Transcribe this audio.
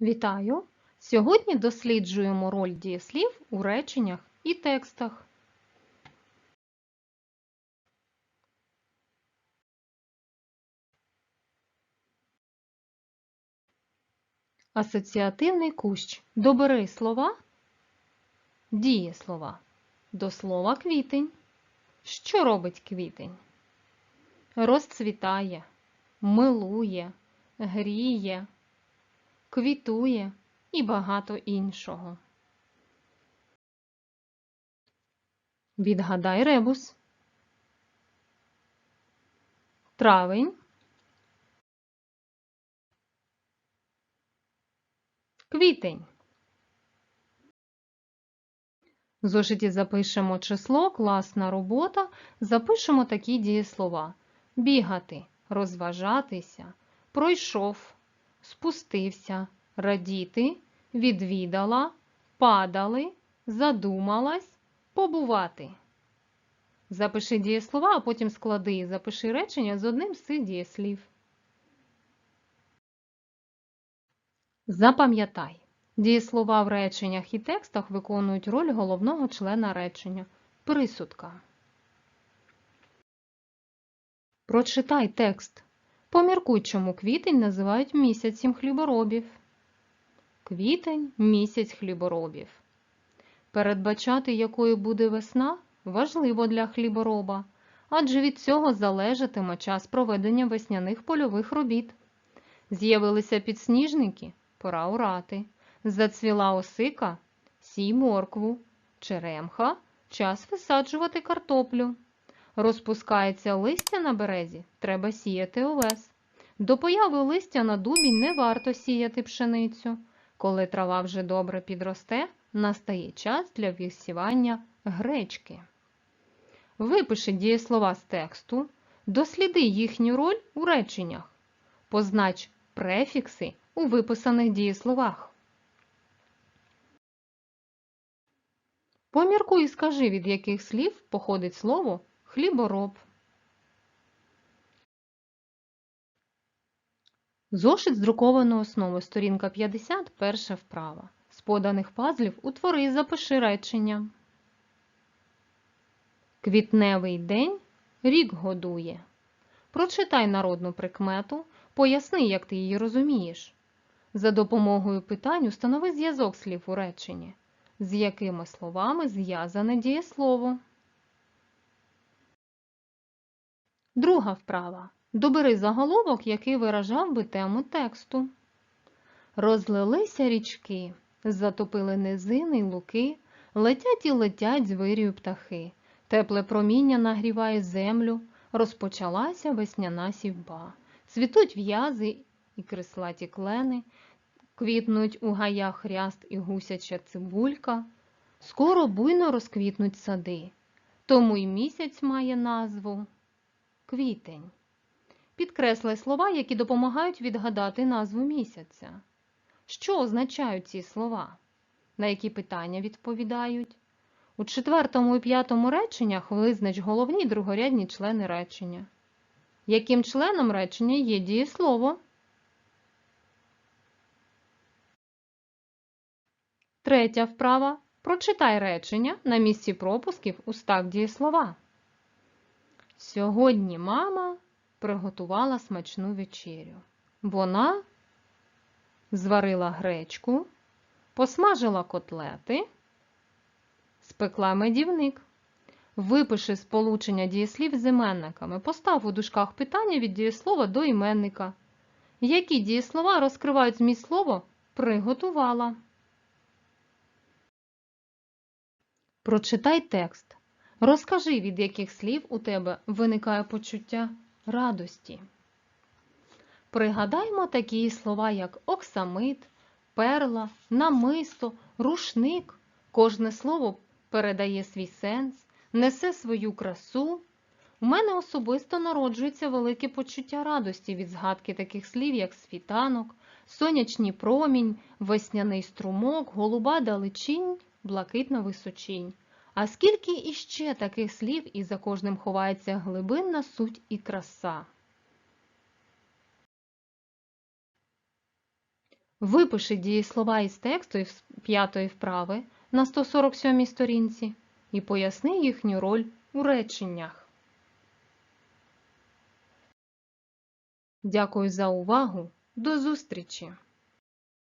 Вітаю! Сьогодні досліджуємо роль дієслів у реченнях і текстах. Асоціативний кущ. Добери слова, дієслова. До слова квітень. Що робить квітень? Розцвітає, милує, гріє, квітує і багато іншого. Відгадай ребус. Травень. Квітень. В зошиті запишемо число, класна робота, запишемо такі дієслова. Бігати, розважатися, пройшов, спустився, радіти, відвідала, падали, задумалась, побувати. Запиши дієслова, а потім склади і запиши речення з одним з цих дієслів. Запам'ятай. Дієслова в реченнях і текстах виконують роль головного члена речення присудка. Прочитай текст. Поміркуй, чому квітень називають місяцем хліборобів. Квітень місяць хліборобів. Передбачати, якою буде весна, важливо для хлібороба, адже від цього залежатиме час проведення весняних польових робіт. З'явилися підсніжники пора орати. Зацвіла осика, сій моркву, черемха, час висаджувати картоплю. Розпускається листя на березі, треба сіяти овес. До появи листя на дубі не варто сіяти пшеницю. Коли трава вже добре підросте, настає час для висівання гречки. Випиши дієслова з тексту, досліди їхню роль у реченнях. Познач префікси у виписаних дієсловах. Поміркуй і скажи, від яких слів походить слово хлібороб. Зошит з друкованої основи, сторінка 50, перша вправа. З поданих пазлів утвори і запиши речення. Квітневий день рік годує. Прочитай народну прикмету, поясни, як ти її розумієш. За допомогою питань установи зв'язок слів у реченні, з якими словами зв'язане дієслово. Друга вправа. Добери заголовок, який виражав би тему тексту. Розлилися річки, затопили низини й луки, летять і летять звирію птахи. Тепле проміння нагріває землю, розпочалася весняна сівба. Цвітуть в'язи і крислаті клени, квітнуть у гаях ряст і гусяча цибулька, скоро буйно розквітнуть сади. Тому й місяць має назву квітень. Підкресли слова, які допомагають відгадати назву місяця. Що означають ці слова? На які питання відповідають? У четвертому і п'ятому реченнях визнач головні й другорядні члени речення. Яким членом речення є дієслово? Третя вправа. Прочитай речення на місці пропусків устав дієслова. Сьогодні мама приготувала смачну вечерю. Вона зварила гречку, посмажила котлети, спекла медівник. Випиши сполучення дієслів з іменниками. Постав у дужках питання від дієслова до іменника. Які дієслова розкривають зміст слова приготувала? Прочитай текст. Розкажи, від яких слів у тебе виникає почуття радості. Пригадаймо такі слова, як оксамит, перла, намисто, рушник. Кожне слово передає свій сенс, несе свою красу. У мене особисто народжується велике почуття радості від згадки таких слів, як світанок, сонячний промінь, весняний струмок, голуба далечінь, блакитна височінь. А скільки іще таких слів, і за кожним ховається глибинна суть і краса. Випиши дієслова із тексту із п'ятої вправи на 147 сторінці і поясни їхню роль у реченнях. Дякую за увагу. До зустрічі!